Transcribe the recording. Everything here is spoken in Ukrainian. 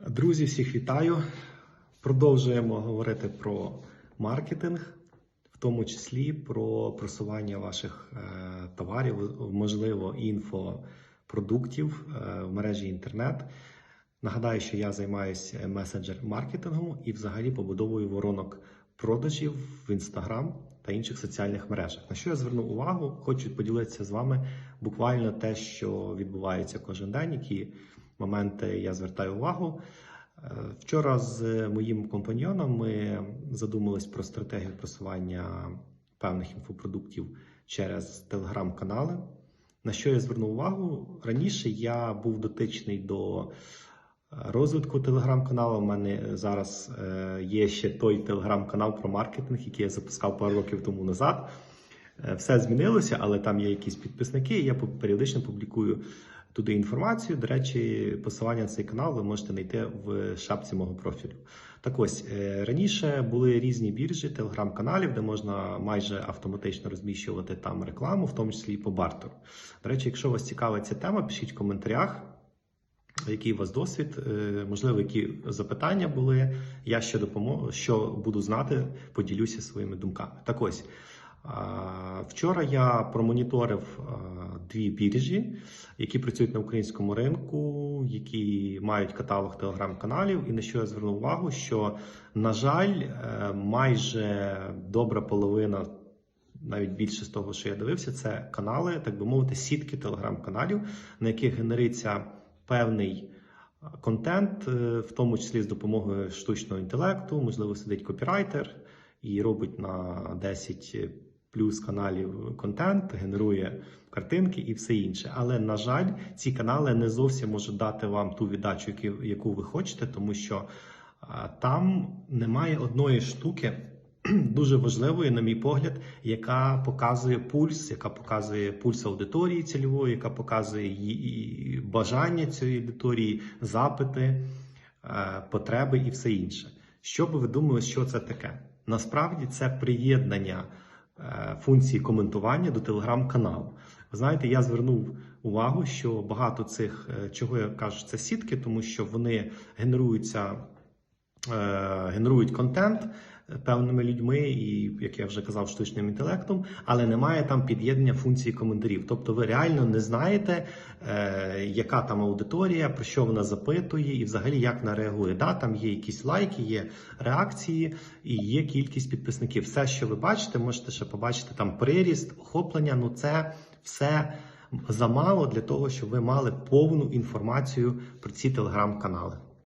Друзі, всіх вітаю. Продовжуємо говорити про маркетинг, в тому числі про просування ваших е, товарів, можливо, інфопродуктів е, в мережі інтернет. Нагадаю, що я займаюся месенджер-маркетингом і взагалі побудовою воронок продажів в Instagram та інших соціальних мережах. На що я звернув увагу, хочу поділитися з вами буквально те, що відбувається кожен день, які моменти я звертаю увагу. Е, Вчора з моїм компаньйоном ми задумались про стратегію просування певних інфопродуктів через телеграм-канали. На що я звернув увагу? Раніше я був дотичний до розвитку телеграм-каналу. У мене зараз е, є ще той телеграм-канал про маркетинг, який я запускав пару років тому назад. Е, Все змінилося, але там є якісь підписники. Я періодично публікую туди інформацію. До речі, посилання на цей канал ви можете знайти в шапці мого профілю. Так ось е, раніше були різні біржі телеграм-каналів, де можна майже автоматично розміщувати там рекламу, в тому числі і по бартеру. До речі, якщо вас цікавить ця тема, пишіть в коментарях. Який у вас досвід, Е, можливо, які запитання були. Я ще допоможу, що буду знати, поділюся своїми думками. Так ось вчора я промоніторив дві біржі, які працюють на українському ринку, які мають каталог телеграм-каналів. І на що я звернув увагу, що на жаль, е, майже добра половина. Навіть більше з того, що я дивився, це канали, так би мовити, сітки телеграм-каналів, на яких генериться певний контент, е, в тому числі з допомогою штучного інтелекту. Можливо, сидить копірайтер і робить на 10 плюс каналів контент, генерує картинки і все інше. Але на жаль, ці канали не зовсім можуть дати вам ту віддачу, яку ви хочете, тому що там немає одної штуки. Дуже важливої, на мій погляд, яка показує пульс, яка показує пульс аудиторії цільової, яка показує її бажання цієї аудиторії, запити, е, потреби і все інше. Що би ви думали, що це таке? Насправді це приєднання е, функції коментування до телеграм-каналу. Ви знаєте, я звернув увагу, що багато цих, е, чого я кажу, це сітки, тому що вони генеруються генерують контент певними людьми, і як я вже казав, штучним інтелектом, але немає там під'єднання функції коментарів. Тобто, ви реально не знаєте, е, яка там аудиторія, про що вона запитує, і взагалі як вона реагує. Да, там є якісь лайки, є реакції і є кількість підписників. Все, що ви бачите, можете ще побачити там приріст, охоплення. Ну це все замало для того, щоб ви мали повну інформацію про ці телеграм-канали.